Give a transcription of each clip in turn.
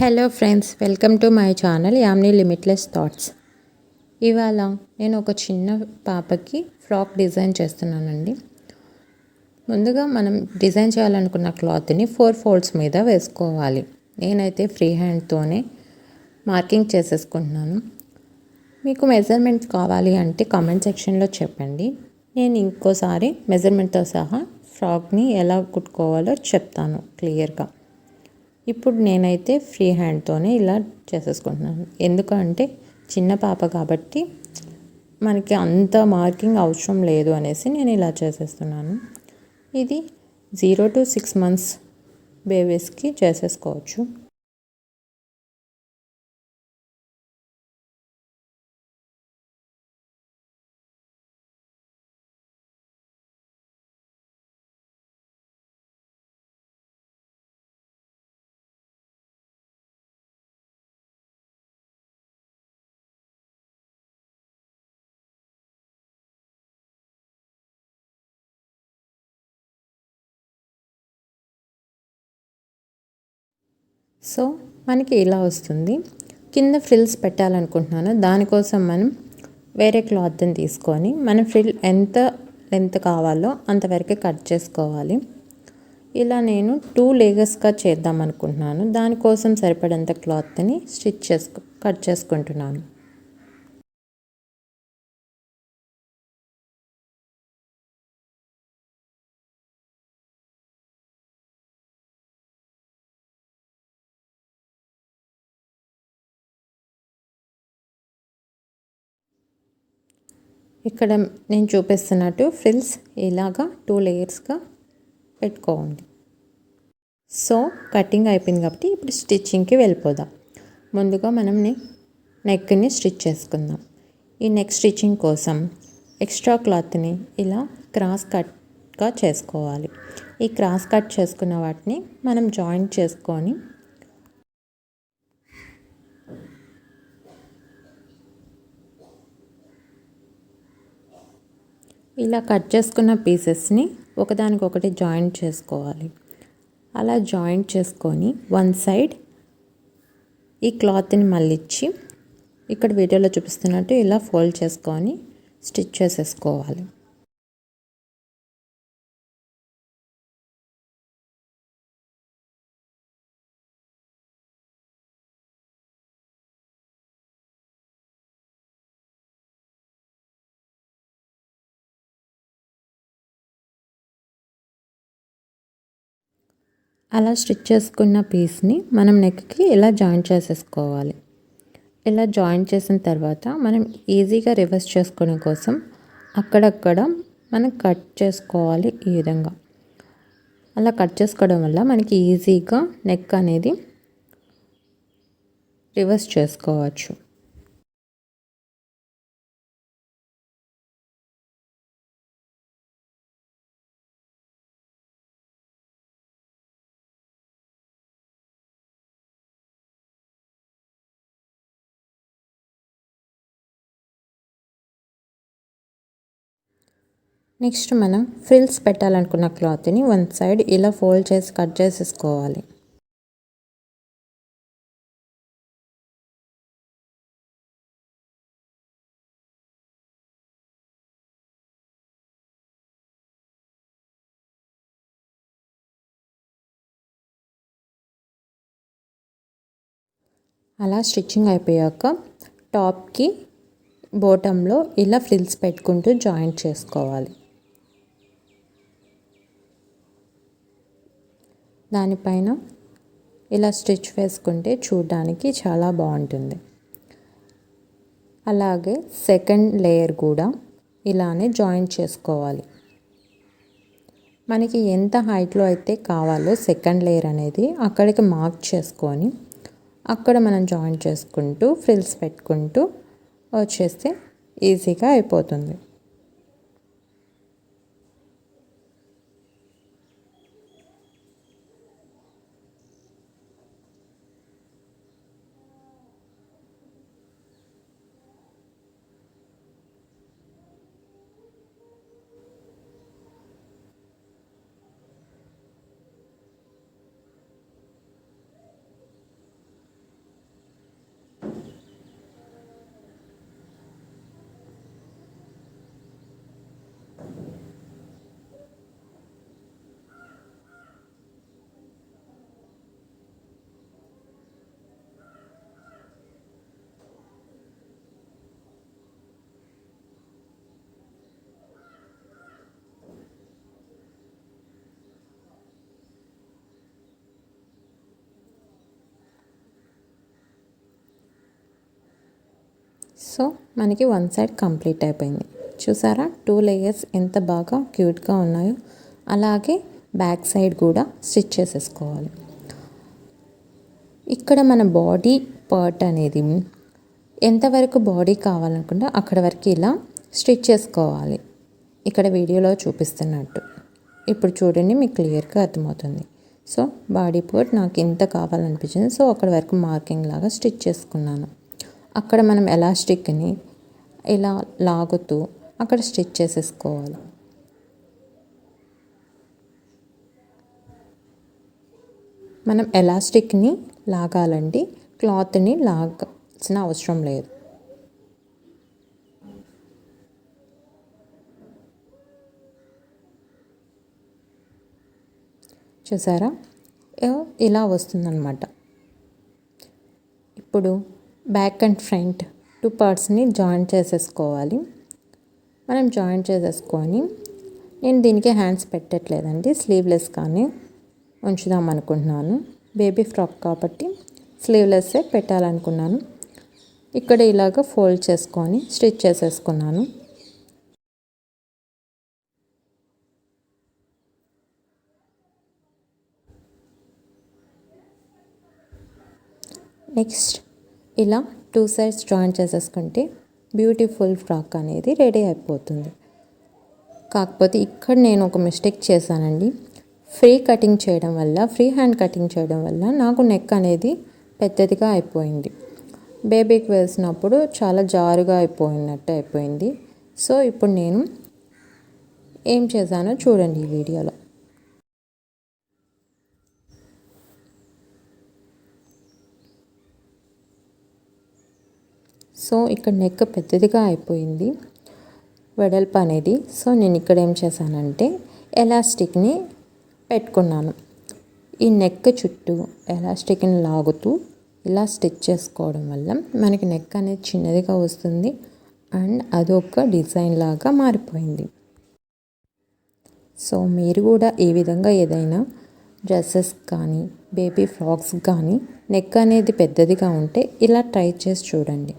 Hello friends welcome to my channel Yamini limitless thoughts ఇవాళ నేను ఒక చిన్న పాపకి ఫ్రాక్ డిజైన్ చేస్తున్నానండి. ముందుగా మనం డిజైన్ చేయాలనుకున్న క్లాత్ని ఫోర్ ఫోల్డ్స్ మీద వేసుకోవాలి. నేనైతే ఫ్రీ హ్యాండ్తోనే మార్కింగ్ చేసేసుకుంటున్నాను. మీకు మెజర్మెంట్ కావాలి అంటే కామెంట్ సెక్షన్లో చెప్పండి. నేను ఇంకోసారి మెజర్మెంట్తో సహా ఫ్రాక్ని ఎలా కుట్టుకోవాలో చెప్తాను క్లియర్గా. ఇప్పుడు నేనైతే ఫ్రీ హ్యాండ్తోనే ఇలా చేసేసుకుంటున్నాను. ఎందుకంటే చిన్న పాప కాబట్టి మనకి అంత మార్కింగ్ అవసరం లేదు అనేసి నేను ఇలా చేసేస్తున్నాను. ఇది జీరో టు సిక్స్ మంత్స్ బేబీస్కి చేసేసుకోవచ్చు. సో మనకి ఇలా వస్తుంది. కింద ఫ్రిల్స్ పెట్టాలనుకుంటున్నాను. దానికోసం మనం వేరే క్లాత్ని తీసుకొని మన ఫ్రిల్ ఎంత లెంత్ కావాలో అంతవరకే కట్ చేసుకోవాలి. ఇలా నేను టూ లేయర్స్గా చేద్దాం అనుకుంటున్నాను దానికోసం సరిపడంత క్లాత్ని స్టిచ్ చేసుకు కట్ చేసుకుంటున్నాను. ఇక్కడ నేను చూపిస్తున్నట్టు ఫ్రిల్స్ ఇలాగా టూ లేయర్స్గా పెట్టుకోండి సో కటింగ్ అయిపోయింది కాబట్టి ఇప్పుడు స్టిచ్చింగ్కి వెళ్ళిపోదాం. ముందుగా మనం నెక్ని స్టిచ్ చేసుకుందాం. ఈ నెక్ స్టిచ్చింగ్ కోసం ఎక్స్ట్రా క్లాత్ని ఇలా క్రాస్ కట్గా చేసుకోవాలి. ఈ క్రాస్ కట్ చేసుకున్న వాటిని మనం జాయింట్ చేసుకొని ఇలా కట్ చేసుకున్న పీసెస్ని ఒకదానికొకటి జాయింట్ చేసుకోవాలి. అలా జాయింట్ చేసుకొని వన్ సైడ్ ఈ క్లాత్ని మళ్ళిచ్చి ఇక్కడ వీడియోలో చూపిస్తున్నట్టు ఇలా ఫోల్డ్ చేసుకొని స్టిచ్ చేసేసుకోవాలి. అలా స్టిచ్ చేసుకున్న పీస్ని మనం నెక్కి ఇలా జాయింట్ చేసేసుకోవాలి. ఇలా జాయింట్ చేసిన తర్వాత మనం ఈజీగా రివర్స్ చేసుకునే కోసం అక్కడక్కడ మనం కట్ చేసుకోవాలి ఈ విధంగా. అలా కట్ చేసుకోవడం వల్ల మనకి ఈజీగా నెక్ అనేది రివర్స్ చేసుకోవచ్చు. నెక్స్ట్ మనం ఫ్రిల్స్ పెట్టాలనుకున్న క్లాత్ని వన్ సైడ్ ఇలా ఫోల్డ్ చేసి కట్ చేసేసుకోవాలి. అలా స్టిచ్చింగ్ అయిపోయాక టాప్కి బోటంలో ఇలా ఫ్రిల్స్ పెట్టుకుంటూ జాయింట్ చేసుకోవాలి. దానిపైన ఇలా స్టిచ్ వేసుకుంటే చూడడానికి చాలా బాగుంటుంది. అలాగే సెకండ్ లేయర్ కూడా ఇలానే జాయింట్ చేసుకోవాలి. మనకి ఎంత హైట్లో అయితే కావాలో సెకండ్ లేయర్ అనేది అక్కడికి మార్క్ చేసుకొని అక్కడ మనం జాయింట్ చేసుకుంటూ ఫ్రిల్స్ పెట్టుకుంటూ వచ్చేస్తే ఈజీగా అయిపోతుంది. సో మనకి వన్ సైడ్ కంప్లీట్ అయిపోయింది. చూసారా? టూ లేయర్స్ ఎంత బాగా క్యూట్గా ఉన్నాయో. అలాగే బ్యాక్ సైడ్ కూడా స్టిచ్ చేసేసుకోవాలి. ఇక్కడ మన బాడీ పార్ట్ అనేది ఎంతవరకు బాడీ కావాలనుకుంటే అక్కడ వరకు ఇలా స్టిచ్ చేసుకోవాలి. ఇక్కడ వీడియోలో చూపిస్తున్నట్టు. ఇప్పుడు చూడండి మీకు క్లియర్గా అర్థమవుతుంది. సో బాడీ పార్ట్ నాకు ఇంత కావాలనిపించింది. సో అక్కడ వరకు మార్కింగ్ లాగా స్టిచ్ చేసుకున్నాను. అక్కడ మనం ఎలాస్టిక్ని ఇలా లాగుతూ అక్కడ స్టిచ్ చేసేసుకోవాలి. మనం ఎలాస్టిక్ని లాగాలండి క్లాత్ని లాగాల్సిన అవసరం లేదు. చూసారా? ఇలా వస్తుందన్నమాట. ఇప్పుడు బ్యాక్ అండ్ ఫ్రంట్ టూ పార్ట్స్ని జాయిన్ చేసేసుకోవాలి. మనం జాయింట్ చేసేసుకొని నేను దీనికి హ్యాండ్స్ పెట్టట్లేదండి స్లీవ్లెస్ కానీ ఉంచుదాం అనుకుంటున్నాను. బేబీ ఫ్రాక్ కాబట్టి స్లీవ్లెస్సే పెట్టాలనుకున్నాను. ఇక్కడ ఇలాగ ఫోల్డ్ చేసుకొని స్టిచ్ చేసేసుకున్నాను. నెక్స్ట్ ఇలా టూ సైడ్స్ జాయిన్ చేసేసుకుంటే బ్యూటిఫుల్ ఫ్రాక్ అనేది రెడీ అయిపోతుంది. కాకపోతే ఇక్కడ నేను ఒక మిస్టేక్ చేశానండి. ఫ్రీ కటింగ్ చేయడం వల్ల ఫ్రీ హ్యాండ్ కటింగ్ చేయడం వల్ల నాకు నెక్ అనేది పెద్దదిగా అయిపోయింది. బేబీకి వేసినప్పుడు చాలా జారుగా అయిపోయినట్టు అయిపోయింది. సో ఇప్పుడు నేను ఏం చేశానో చూడండి ఈ వీడియోలో. సో ఇక్కడ నెక్ పెద్దదిగా అయిపోయింది. వెడల్పు అనేది. సో నేను ఇక్కడ ఏం చేశానంటే ఎలాస్టిక్ని పెట్టుకున్నాను. ఈ నెక్ చుట్టూ ఎలాస్టిక్ని లాగుతూ ఇలా స్టిచ్ చేసుకోవడం వల్ల మనకి నెక్ అనేది చిన్నదిగా వస్తుంది అండ్ అదొక డిజైన్ లాగా మారిపోయింది. సో మీరు కూడా ఈ విధంగా ఏదైనా డ్రెస్సెస్ కానీ బేబీ ఫ్రాక్స్ కానీ నెక్ అనేది పెద్దదిగా ఉంటే ఇలా ట్రై చేసి చూడండి.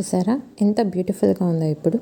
చూసారా? ఎంత బ్యూటిఫుల్గా ఉందో ఇప్పుడు.